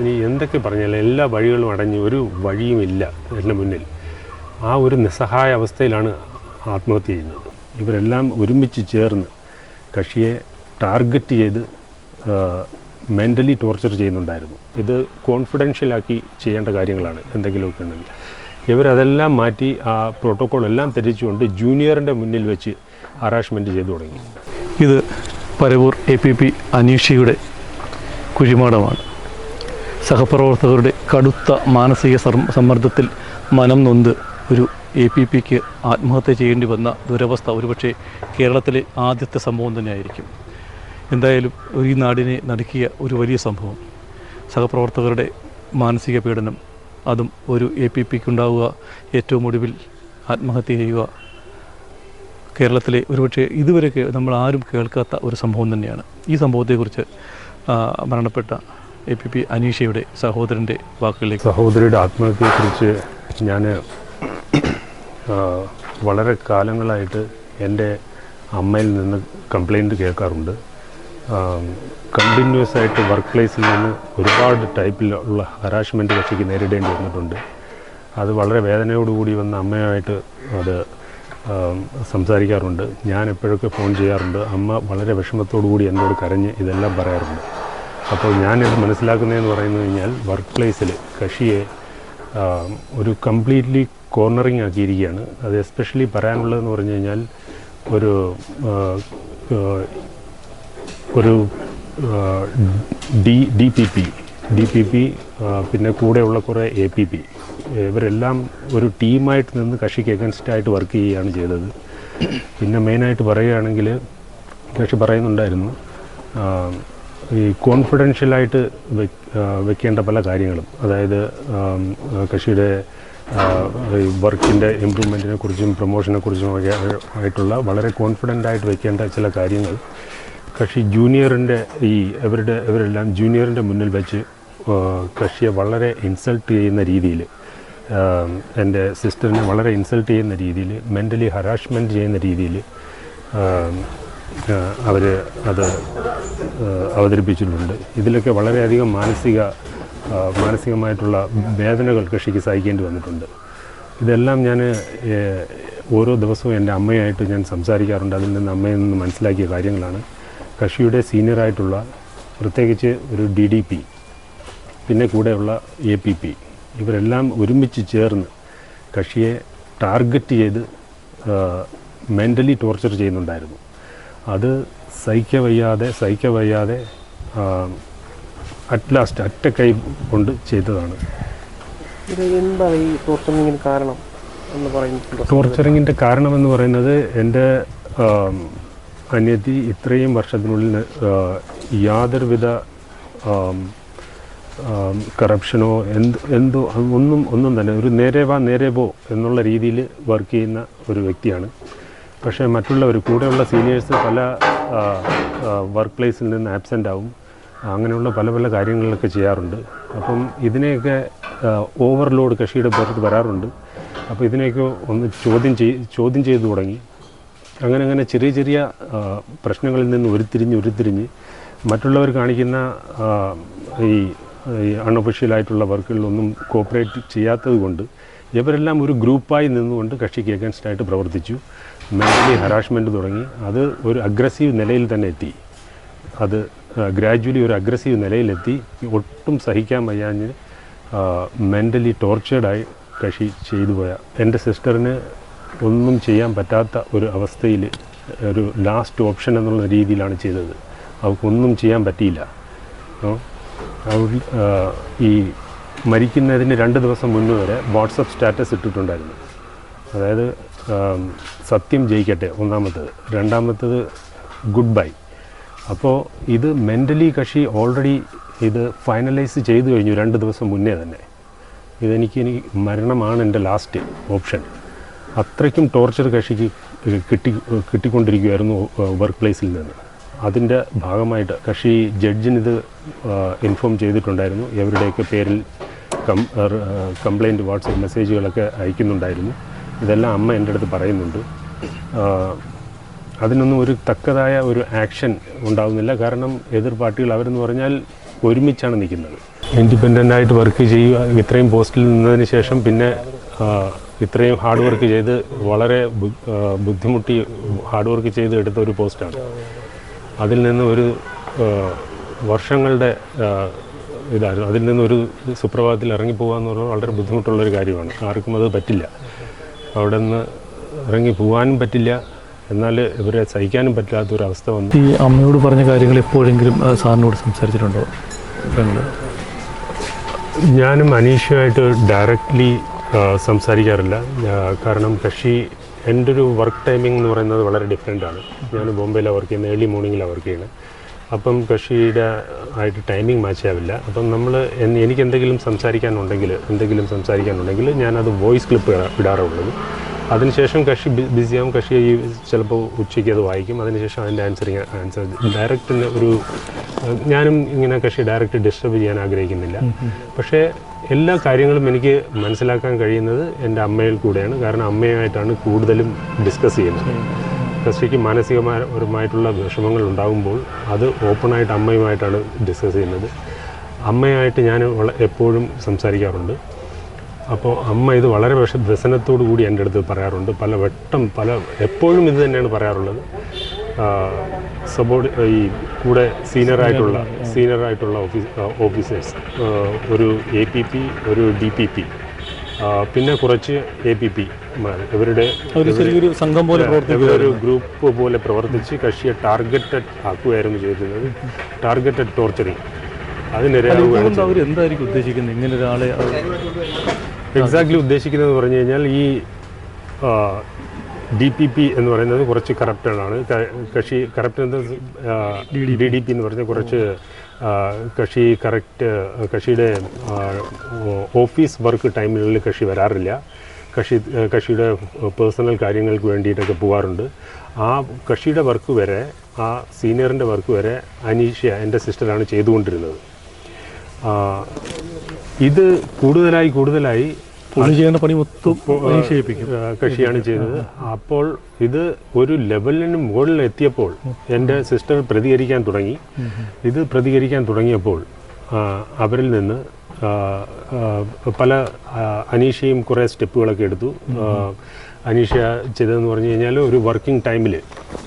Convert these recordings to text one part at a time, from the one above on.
ഇനി എന്തൊക്കെ പറഞ്ഞാലും എല്ലാ വഴികളും അടഞ്ഞ് ഒരു വഴിയുമില്ല എന്റെ മുന്നിൽ. ആ ഒരു നിസ്സഹായ അവസ്ഥയിലാണ് ആത്മഹത്യ ചെയ്യുന്നത്. ഇവരെല്ലാം ഒരുമിച്ച് ചേർന്ന് കക്ഷിയെ ടാർഗറ്റ് ചെയ്ത് മെന്റലി ടോർച്ചർ ചെയ്യുന്നുണ്ടായിരുന്നു. ഇത് കോൺഫിഡൻഷ്യലാക്കി ചെയ്യേണ്ട കാര്യങ്ങളാണ് എന്തെങ്കിലുമൊക്കെ ഉണ്ടെങ്കിൽ. ഇവരതെല്ലാം മാറ്റി ആ പ്രോട്ടോക്കോൾ എല്ലാം തെറ്റിച്ചുകൊണ്ട് ജൂനിയറിന്റെ മുന്നിൽ വെച്ച് ഹറാഷ്മെന്റ് ചെയ്തു തുടങ്ങി. ഇത് പരവൂർ എ പി പി അനീഷയുടെ കുഴിമാടമാണ്. സഹപ്രവർത്തകരുടെ കടുത്ത മാനസിക സമ്മർദ്ദത്തിൽ മനം നൊന്ത് ഒരു എ പി പിക്ക് ആത്മഹത്യ ചെയ്യേണ്ടി വന്ന ദുരവസ്ഥ ഒരുപക്ഷെ കേരളത്തിലെ ആദ്യത്തെ സംഭവം തന്നെയായിരിക്കും. എന്തായാലും ഈ നാടിനെ നടുക്കിയ ഒരു വലിയ സംഭവം. സഹപ്രവർത്തകരുടെ മാനസിക പീഡനം അതും ഒരു എ പി പിക്കുണ്ടാവുക ഏറ്റവും ഒടുവിൽ ആത്മഹത്യ ചെയ്യുക. കേരളത്തിലെ ഒരുപക്ഷെ ഇതുവരെ നമ്മൾ ആരും കേൾക്കാത്ത ഒരു സംഭവം തന്നെയാണ്. ഈ സംഭവത്തെക്കുറിച്ച് മരണപ്പെട്ട എ പി പി അനീഷയുടെ സഹോദരന്റെ വാക്കുകളിലേക്ക്. സഹോദരിയുടെ ആത്മഹത്യയെക്കുറിച്ച് ഞാൻ വളരെ കാലങ്ങളായിട്ട് എന്റെ അമ്മയിൽ നിന്ന് കംപ്ലൈന്റ് കേൾക്കാറുണ്ട്. കണ്ടിന്യൂസ് ആയിട്ട് വർക്ക് പ്ലേസിൽ നിന്ന് ഒരുപാട് ടൈപ്പിലുള്ള ഹറാഷ്മെന്റ് കക്ഷിക്ക് നേരിടേണ്ടി വന്നിട്ടുണ്ട്. അത് വളരെ വേദനയോടുകൂടി വന്ന അമ്മയുമായിട്ട് അത് സംസാരിക്കാറുണ്ട്. ഞാൻ എപ്പോഴൊക്കെ ഫോൺ ചെയ്യാറുണ്ട്. അമ്മ വളരെ വിഷമത്തോടു കൂടി എന്നോട് കരഞ്ഞ് ഇതെല്ലാം പറയാറുണ്ട്. അപ്പോൾ ഞാനിത് മനസ്സിലാക്കുന്നതെന്ന് പറയുന്നത് കഴിഞ്ഞാൽ വർക്ക് പ്ലേസിൽ കൃഷിയെ ഒരു കംപ്ലീറ്റ്ലി കോർണറിങ് ആക്കിയിരിക്കുകയാണ്. അത് എസ്പെഷ്യലി പറയാനുള്ളതെന്ന് പറഞ്ഞു കഴിഞ്ഞാൽ ഒരു ഒരു D D P P D P P പിന്നെ കൂടെയുള്ള കുറേ എ പി പി ഇവരെല്ലാം ഒരു ടീമായിട്ട് നിന്ന് കക്ഷിക്ക് എഗൻസ്റ്റ് ആയിട്ട് വർക്ക് ചെയ്യുകയാണ് ചെയ്തത്. പിന്നെ മെയിനായിട്ട് പറയുകയാണെങ്കിൽ കക്ഷി പറയുന്നുണ്ടായിരുന്നു ഈ കോൺഫിഡൻഷ്യലായിട്ട് വെക്കേണ്ട പല കാര്യങ്ങളും. അതായത് കൃഷിയുടെ വർക്കിന്റെ ഇമ്പ്രൂവ്മെന്റിനെ കുറിച്ചും പ്രൊമോഷനെ കുറിച്ചും ഒക്കെ ആയിട്ടുള്ള വളരെ കോൺഫിഡന്റ് ആയിട്ട് വെക്കേണ്ട ചില കാര്യങ്ങൾ. കക്ഷി ജൂനിയറിന്റെ ഈ ഇവരുടെ ഇവരെല്ലാം ജൂനിയറിന്റെ മുന്നിൽ വെച്ച് കൃഷിയെ വളരെ ഇൻസൾട്ട് ചെയ്യുന്ന രീതിയിൽ എന്റെ സിസ്റ്ററിനെ വളരെ ഇൻസൾട്ട് ചെയ്യുന്ന രീതിയിൽ മെന്റലി ഹറാഷ്മെന്റ് ചെയ്യുന്ന രീതിയിൽ അവർ അത് അവതരിപ്പിച്ചിട്ടുണ്ട്. ഇതിലൊക്കെ വളരെയധികം മാനസിക മാനസികമായിട്ടുള്ള വേദനകൾ കൃഷിക്ക് സഹിക്കേണ്ടി വന്നിട്ടുണ്ട്. ഇതെല്ലാം ഞാൻ ഓരോ ദിവസവും എന്റെ അമ്മയായിട്ട് ഞാൻ സംസാരിക്കാറുണ്ട്. അതിൽ നിന്ന് അമ്മയിൽ നിന്ന് മനസ്സിലാക്കിയ കാര്യങ്ങളാണ്. കൃഷിയുടെ സീനിയറായിട്ടുള്ള പ്രത്യേകിച്ച് ഒരു ഡി ഡി പി പിന്നെ കൂടെയുള്ള എ പി പി ഇവരെല്ലാം ഒരുമിച്ച് ചേർന്ന് കക്ഷിയെ ടാർഗറ്റ് ചെയ്ത് മെന്റലി ടോർച്ചർ ചെയ്യുന്നുണ്ടായിരുന്നു. അത് സഹിക്ക വയ്യാതെ സഹിക്ക വയ്യാതെ അറ്റ് ലാസ്റ്റ് അറ്റ കൈ കൊണ്ട് ചെയ്തതാണ്. എന്താണ് ഈ ടോർച്ചറിങ്ങിന് കാരണം എന്ന് പറയുന്നത്? ടോർച്ചറിങ്ങിന്റെ കാരണമെന്ന് പറയുന്നത് എന്റെ അനിയത്തി ഇത്രയും വർഷത്തിനുള്ളിൽ യാതൊരുവിധ കറപ്ഷനോ എന്ത് എന്തോ ഒന്നും ഒന്നും തന്നെ ഒരു നേരെ വാ നേരെ പോ എന്നുള്ള രീതിയിൽ വർക്ക് ചെയ്യുന്ന ഒരു വ്യക്തിയാണ്. പക്ഷേ മറ്റുള്ളവർ കൂടെയുള്ള സീനിയേഴ്സ് പല വർക്ക് പ്ലേസിൽ നിന്ന് ആബ്സെന്റ് ആവും അങ്ങനെയുള്ള പല പല കാര്യങ്ങളിലൊക്കെ ചെയ്യാറുണ്ട്. അപ്പം ഇതിനെയൊക്കെ ഓവർലോഡ് കക്ഷിയുടെ പുറത്ത് വരാറുണ്ട്. അപ്പോൾ ഇതിനെയൊക്കെ ഒന്ന് ചോദ്യം ചെയ് ചോദ്യം ചെയ്തു തുടങ്ങി. അങ്ങനെ അങ്ങനെ ചെറിയ ചെറിയ പ്രശ്നങ്ങളിൽ നിന്ന് ഉരുത്തിരിഞ്ഞ് ഉരുത്തിരിഞ്ഞ് മറ്റുള്ളവർ കാണിക്കുന്ന ഈ അൺഒഫീഷ്യലായിട്ടുള്ള വർക്കുകളിലൊന്നും കോപ്പറേറ്റ് ചെയ്യാത്തത് കൊണ്ട് ഇവരെല്ലാം ഒരു ഗ്രൂപ്പായി നിന്നുകൊണ്ട് കക്ഷിക്ക് അഗൻസ്റ്റായിട്ട് പ്രവർത്തിച്ചു. മെന്റലി ഹറാഷ്മെന്റ് തുടങ്ങി. അത് ഒരു അഗ്രസീവ് നിലയിൽ തന്നെ എത്തി. അത് ഗ്രാജ്വലി ഒരു അഗ്രസീവ് നിലയിലെത്തി. ഒട്ടും സഹിക്കാൻ വയ്യാഞ്ഞ് മെന്റലി ടോർച്ചേർഡായി കഷി ചെയ്തു പോയ. എന്റെ സിസ്റ്ററിന് ഒന്നും ചെയ്യാൻ പറ്റാത്ത ഒരു അവസ്ഥയിൽ ഒരു ലാസ്റ്റ് ഓപ്ഷൻ എന്നുള്ള രീതിയിലാണ് ചെയ്തത്. അവൾക്കൊന്നും ചെയ്യാൻ പറ്റിയില്ല. അവൾ ഈ മരിക്കുന്നതിന് രണ്ട് ദിവസം മുന്നേ വരെ വാട്സപ്പ് സ്റ്റാറ്റസ് ഇട്ടിട്ടുണ്ടായിരുന്നു. അതായത് സത്യം ജയിക്കട്ടെ. ഒന്നാമത്തത് രണ്ടാമത്തത് ഗുഡ് ബൈ അപ്പോൾ ഇത് മെന്റലി കക്ഷി ഓൾറെഡി ഇത് ഫൈനലൈസ് ചെയ്തു കഴിഞ്ഞു രണ്ട് ദിവസം മുന്നേ തന്നെ. ഇതെനിക്ക് എനിക്ക് മരണമാണ് എന്റെ ലാസ്റ്റ് ഓപ്ഷൻ അത്രയ്ക്കും ടോർച്ചർ കക്ഷിക്ക് കിട്ടി കിട്ടിക്കൊണ്ടിരിക്കുകയായിരുന്നു വർക്ക് പ്ലേസിൽ നിന്ന്. അതിന്റെ ഭാഗമായിട്ട് കക്ഷി ജഡ്ജിന് ഇത് ഇൻഫോം ചെയ്തിട്ടുണ്ടായിരുന്നു. എവരുടെയൊക്കെ പേരിൽ കം കംപ്ലൈന്റ് വാട്സപ്പ് മെസ്സേജുകളൊക്കെ അയക്കുന്നുണ്ടായിരുന്നു. ഇതെല്ലാം അമ്മ എന്റെ അടുത്ത് പറയുന്നുണ്ട്. അതിനൊന്നും ഒരു തക്കതായ ഒരു ആക്ഷൻ ഉണ്ടാകുന്നില്ല കാരണം എതിർ പാർട്ടികൾ അവരെന്ന് പറഞ്ഞാൽ ഒരുമിച്ചാണ് നിൽക്കുന്നത്. ഇൻഡിപെൻഡന്റ് ആയിട്ട് വർക്ക് ചെയ്യുക ഇത്രയും പോസ്റ്റിൽ നിന്നതിന് ശേഷം പിന്നെ ഇത്രയും ഹാർഡ് വർക്ക് ചെയ്ത് വളരെ ബുദ്ധിമുട്ടി ഹാർഡ് വർക്ക് ചെയ്ത് എടുത്ത ഒരു പോസ്റ്റാണ്. അതിൽ നിന്ന് ഒരു വർഷങ്ങളുടെ ഇതായിരുന്നു. അതിൽ നിന്ന് ഒരു സുപ്രഭാതത്തിൽ ഇറങ്ങിപ്പോകുക എന്ന് പറഞ്ഞാൽ വളരെ ബുദ്ധിമുട്ടുള്ളൊരു കാര്യമാണ്. ആർക്കും അത് പറ്റില്ല. അവിടെ നിന്ന് ഇറങ്ങി പോകാനും പറ്റില്ല. എന്നാൽ ഇവരെ സഹിക്കാനും പറ്റാത്തൊരവസ്ഥ വന്നു. ഈ അമ്മയോട് പറഞ്ഞ കാര്യങ്ങൾ എപ്പോഴെങ്കിലും സാറിനോട് സംസാരിച്ചിട്ടുണ്ടോ? ഞാനും അനീഷുമായിട്ട് ഡയറക്റ്റ്ലി സംസാരിക്കാറില്ല. കാരണം കക്ഷി എന്റെ ഒരു വർക്ക് ടൈമിംഗ് എന്ന് പറയുന്നത് വളരെ ഡിഫറെന്റ് ആണ്. ഞാൻ ബോംബെയിലാണ് വർക്ക് ചെയ്യുന്നത് ഏർലി മോർണിംഗിലാണ് വർക്ക് ചെയ്യുന്നത്. അപ്പം കക്ഷിയുടെ ആയിട്ട് ടൈമിംഗ് മാച്ച് ആവില്ല. അപ്പം നമ്മൾ എനിക്ക് എന്തെങ്കിലും സംസാരിക്കാനുണ്ടെങ്കിൽ എന്തെങ്കിലും സംസാരിക്കാനുണ്ടെങ്കിൽ ഞാനത് വോയിസ് ക്ലിപ്പ് ഇടാറുള്ളത്. അതിനുശേഷം കക്ഷി ബിസിയാവും. കക്ഷി ഈ ചിലപ്പോൾ ഉച്ചയ്ക്ക് അത് വായിക്കും. അതിനുശേഷം അതിന്റെ ആൻസറിങ് ആൻസർ ഡയറക്റ്റ് ഒരു ഞാനും ഇങ്ങനെ കക്ഷി ഡയറക്റ്റ് ഡിസ്റ്റർബ് ചെയ്യാൻ ആഗ്രഹിക്കുന്നില്ല. പക്ഷേ എല്ലാ കാര്യങ്ങളും എനിക്ക് മനസ്സിലാക്കാൻ കഴിയുന്നത് എന്റെ അമ്മയിൽ കൂടെയാണ്. കാരണം അമ്മയുമായിട്ടാണ് കൂടുതലും ഡിസ്കസ് ചെയ്യുന്നത്. കക്ഷിക്ക് മാനസികപരമായിട്ടുള്ള വിഷമങ്ങൾ ഉണ്ടാകുമ്പോൾ അത് ഓപ്പണായിട്ട് അമ്മയുമായിട്ടാണ് ഡിസ്കസ് ചെയ്യുന്നത്. അമ്മയായിട്ട് ഞാൻ എപ്പോഴും സംസാരിക്കാറുണ്ട്. അപ്പോൾ അമ്മ ഇത് വളരെ വിഷ വ്യസനത്തോടു കൂടി എന്റെ അടുത്ത് പറയാറുണ്ട്. പല വട്ടം പല എപ്പോഴും ഇത് തന്നെയാണ് പറയാറുള്ളത്. സബോർഡ് ഈ കൂടെ സീനിയറായിട്ടുള്ള സീനിയറായിട്ടുള്ള ഓഫീസ് ഓഫീസേഴ്സ് ഒരു എ പി പി ഒരു ഡി പി പി പിന്നെ കുറച്ച് എ പി പി ഇവരുടെ ഒരു സംഘം പോലെ ഒരു ഗ്രൂപ്പ് പോലെ പ്രവർത്തിച്ച് കക്ഷിയെ ടാർഗറ്റഡ് ആക്കുകയായിരുന്നു ചെയ്തിരുന്നത്. ടാർഗറ്റഡ് ടോർച്ചറിങ് അതിനിരയാവുകയാണ് അവർ എന്തായിരിക്കും ഉദ്ദേശിക്കുന്നത്? ഇങ്ങനെ ഒരാളെ എക്സാക്ട്ലി ഉദ്ദേശിക്കുന്നത് പറഞ്ഞു കഴിഞ്ഞാൽ ഈ ഡി പി പി എന്ന് പറയുന്നത് കുറച്ച് കറപ്റ്റഡാണ്. കൃഷി കക്ഷി കറപ്റ്റ് ഡി ഡി പി എന്ന് പറഞ്ഞാൽ കുറച്ച് കൃഷി കക്ഷി കറക്റ്റ് കക്ഷിയുടെ ഓഫീസ് വർക്ക് ടൈമിനുള്ളിൽ കക്ഷി വരാറില്ല. കക്ഷി കക്ഷിയുടെ പേഴ്സണൽ കാര്യങ്ങൾക്ക് വേണ്ടിയിട്ടൊക്കെ പോകാറുണ്ട് ആ കക്ഷിയുടെ വർക്ക് വരെ ആ സീനിയറിന്റെ വർക്ക് വരെ അനീഷ എന്റെ സിസ്റ്ററാണ് ചെയ്തുകൊണ്ടിരുന്നത്. ഇത് കൂടുതലായി കൂടുതലായി പുള്ളി ചെയ്യുന്ന പണി മൊത്തം കൃഷിയാണ് കക്ഷിയാണ് ചെയ്തത്. അപ്പോൾ ഇത് ഒരു ലെവലിന് മുകളിൽ എത്തിയപ്പോൾ എന്റെ സിസ്റ്റർ പ്രതികരിക്കാൻ തുടങ്ങി. ഇത് പ്രതികരിക്കാൻ തുടങ്ങിയപ്പോൾ അവരിൽ നിന്ന് പല അനീഷയും കുറേ സ്റ്റെപ്പുകളൊക്കെ എടുത്തു. അനീഷ ചെയ്തതെന്ന് പറഞ്ഞു കഴിഞ്ഞാൽ ഒരു വർക്കിംഗ് ടൈമിൽ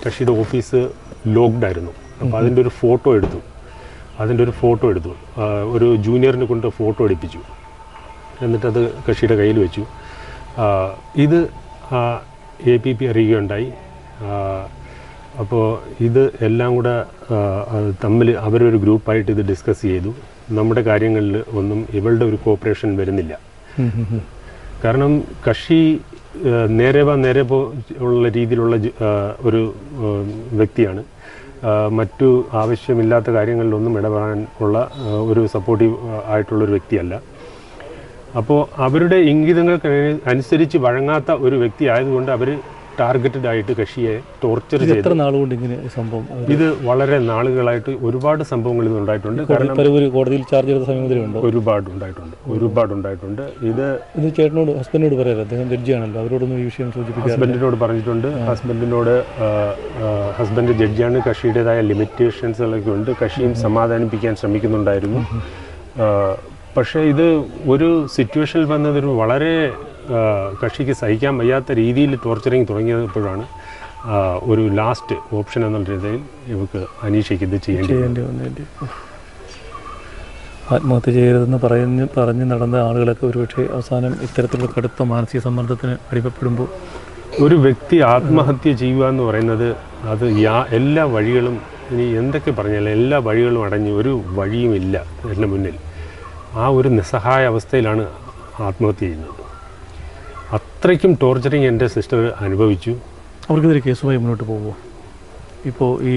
കക്ഷിയുടെ ഓഫീസ് ലോക്ക്ഡ് ആയിരുന്നു. അപ്പോൾ അതിന്റെ ഒരു ഫോട്ടോ എടുത്തു. അതിന്റെ ഒരു ഫോട്ടോ എടുത്തു. ഒരു ജൂനിയറിനെ കൊണ്ട് ഫോട്ടോ എടുപ്പിച്ചു. എന്നിട്ടത് കക്ഷിയുടെ കയ്യിൽ വെച്ചു. ഇത് എ പി പി അറിയുകയുണ്ടായി. അപ്പോൾ ഇത് എല്ലാം കൂടെ തമ്മിൽ അവരൊരു ഗ്രൂപ്പായിട്ട് ഇത് ഡിസ്കസ് ചെയ്തു. നമ്മുടെ കാര്യങ്ങളിൽ ഒന്നും ഇവളുടെ ഒരു കോപ്പറേഷൻ വരുന്നില്ല. കാരണം കക്ഷി നേരെ വാ നേരെ പോ ഉള്ള രീതിയിലുള്ള ഒരു വ്യക്തിയാണ്. മറ്റു ആവശ്യമില്ലാത്ത കാര്യങ്ങളിലൊന്നും ഇടപെടാൻ ഉള്ള ഒരു സപ്പോർട്ടീവ് ആയിട്ടുള്ളൊരു വ്യക്തിയല്ല. അപ്പോൾ അവരുടെ ഇംഗിതങ്ങൾക്ക് അനുസരിച്ച് വഴങ്ങാത്ത ഒരു വ്യക്തി ആയതുകൊണ്ട് അവർ ടാർഗറ്റഡ് ആയിട്ട് കക്ഷിയെ ടോർച്ചർ ചെയ്തു. നാളുകൊണ്ട് ഇങ്ങനെ സംഭവം? ഇത് വളരെ നാളുകളായിട്ട് ഒരുപാട് സംഭവങ്ങൾ ഇത് ഉണ്ടായിട്ടുണ്ട്. കാരണം കോടതിയിൽ ചാർജ് ചെയ്ത സമയം ഒരുപാട് ഉണ്ടായിട്ടുണ്ട്. ഒരുപാട് ഉണ്ടായിട്ടുണ്ട്. ഇത് ഇത് ചേട്ടനോട് ഹസ്ബൻഡിനോട് പറയാറ് അദ്ദേഹം ജഡ്ജിയാണല്ലോ. അവരോടൊന്നും ഈ വിഷയം സൂചിപ്പിക്കുക ഹസ്ബൻഡിനോട് പറഞ്ഞിട്ടുണ്ട്. ഹസ്ബൻഡിനോട് ഹസ്ബൻഡ് ജഡ്ജിയാണ്. കക്ഷിയുടേതായ ലിമിറ്റേഷൻസുകളൊക്കെ ഉണ്ട്. കക്ഷിയും സമാധാനിപ്പിക്കാൻ ശ്രമിക്കുന്നുണ്ടായിരുന്നു. പക്ഷേ ഇത് ഒരു സിറ്റുവേഷനിൽ വന്നതൊരു വളരെ കക്ഷിക്ക് സഹിക്കാൻ വയ്യാത്ത രീതിയിൽ ടോർച്ചറിങ് തുടങ്ങിയപ്പോഴാണ് ഒരു ലാസ്റ്റ് ഓപ്ഷൻ എന്നുള്ള രീതിയിൽ ഇവക്ക് അനീഷയ്ക്ക് ഇത് ചെയ്യേണ്ടി വന്നു. ചെയ്യേണ്ടി വന്നേണ്ടി ആത്മഹത്യ ചെയ്യരുതെന്ന് പറഞ്ഞ് പറഞ്ഞ് നടന്ന ആളുകളൊക്കെ ഒരുപക്ഷെ അവസാനം ഇത്തരത്തിലുള്ള കടുത്ത മാനസിക സമ്മർദ്ദത്തിന് അടിമപ്പെടുമ്പോൾ ഒരു വ്യക്തി ആത്മഹത്യ ചെയ്യുക എന്ന് പറയുന്നത് അത് യാ എല്ലാ വഴികളും ഇനി എന്തൊക്കെ പറഞ്ഞാലും എല്ലാ വഴികളും അടഞ്ഞ് ഒരു വഴിയുമില്ല എന്റെ മുന്നിൽ. ആ ഒരു നിസ്സഹായ അവസ്ഥയിലാണ് ആത്മഹത്യ ചെയ്യുന്നത്. അത്രയ്ക്കും ടോർച്ചറിങ് എന്റെ സിസ്റ്റർ അനുഭവിച്ചു. അവർക്കെതിരെ കേസുമായി മുന്നോട്ട് പോകുമോ ഇപ്പോൾ ഈ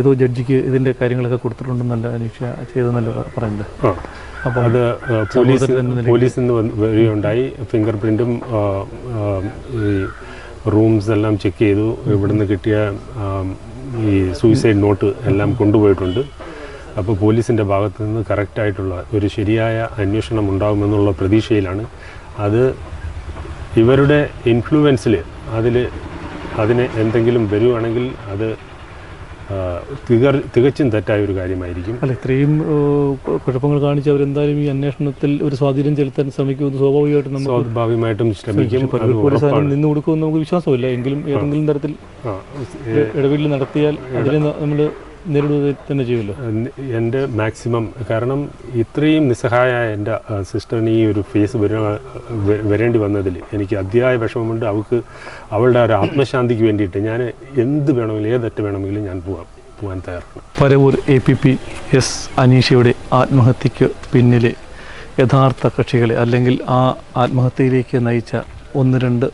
ഏതോ ജഡ്ജിക്ക് ഇതിന്റെ കാര്യങ്ങളൊക്കെ കൊടുത്തിട്ടുണ്ടെന്നല്ല അന്വേഷിച്ച ചെയ്തെന്നല്ല പറയുന്നത് അപ്പോൾ അത് പോലീസ് പോലീസിൽ നിന്ന് വരികയുണ്ടായി. ഫിംഗർ പ്രിന്റും ഈ റൂംസ് എല്ലാം ചെക്ക് ചെയ്തു. ഇവിടുന്ന് കിട്ടിയ ഈ സൂയിസൈഡ് നോട്ട് എല്ലാം കൊണ്ടുപോയിട്ടുണ്ട്. അപ്പോൾ പോലീസിന്റെ ഭാഗത്ത് നിന്ന് കറക്റ്റായിട്ടുള്ള ഒരു ശരിയായ അന്വേഷണം ഉണ്ടാകുമെന്നുള്ള പ്രതീക്ഷയിലാണ്. അത് ഇവരുടെ ഇൻഫ്ലുവൻസിൽ അതിൽ അതിന് എന്തെങ്കിലും വരുവാണെങ്കിൽ അത് തികർ- തികച്ചും തെറ്റായ ഒരു കാര്യമായിരിക്കും. അല്ല ഇത്രയും കുഴപ്പങ്ങൾ കാണിച്ച് അവരെന്തായാലും ഈ അന്വേഷണത്തിൽ ഒരു സ്വാധീനം ചെലുത്താൻ ശ്രമിക്കുമെന്ന് സ്വാഭാവികമായിട്ടും നമ്മൾ സ്വാഭാവികമായിട്ടും ശ്രമിക്കും. നിന്ന് കൊടുക്കുമെന്ന് നമുക്ക് വിശ്വാസമില്ല. എങ്കിലും ഏതെങ്കിലും തരത്തിൽ ഇടപെടൽ നടത്തിയാൽ അതിനെ നമ്മൾ നേരിടുക തന്നെ ചെയ്യുമല്ലോ എന്റെ മാക്സിമം കാരണം ഇത്രയും നിസ്സഹായായ എന്റെ സിസ്റ്ററിന് ഈ ഒരു ഫേസ് വര വരേണ്ടി വന്നതിൽ എനിക്ക് അതിയായ വിഷമമുണ്ട്. അവൾക്ക് അവളുടെ ഒരു ആത്മശാന്തിക്ക് വേണ്ടിയിട്ട് ഞാൻ എന്ത് വേണമെങ്കിലും ഏതറ്റ് വേണമെങ്കിലും ഞാൻ പോവാം പോകാൻ തയ്യാറാണ്. Paravur A P P S അനീഷയുടെ ആത്മഹത്യക്ക് പിന്നിലെ യഥാർത്ഥ കക്ഷികളെ അല്ലെങ്കിൽ ആ ആത്മഹത്യയിലേക്ക് നയിച്ച ഒന്ന് രണ്ട്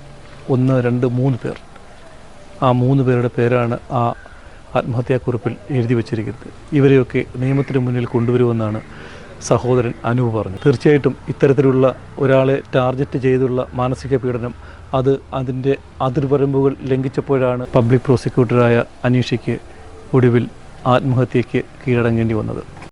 ഒന്ന് രണ്ട് മൂന്ന് പേർ. ആ മൂന്ന് പേരുടെ പേരാണ് ആ ആത്മഹത്യാക്കുറിപ്പിൽ എഴുതി വച്ചിരിക്കുന്നത്. ഇവരെയൊക്കെ നിയമത്തിന് മുന്നിൽ കൊണ്ടുവരുമെന്നാണ് സഹോദരൻ അനൂപ് പറഞ്ഞു തീർച്ചയായിട്ടും ഇത്തരത്തിലുള്ള ഒരാളെ ടാർഗറ്റ് ചെയ്തുള്ള മാനസിക പീഡനം അത് അതിന്റെ അതിർവരമ്പുകൾ ലംഘിച്ചപ്പോഴാണ് പബ്ലിക് പ്രോസിക്യൂട്ടറായ അനീഷയ്ക്ക് ഒടുവിൽ ആത്മഹത്യയ്ക്ക് കീഴടങ്ങേണ്ടി വന്നത്.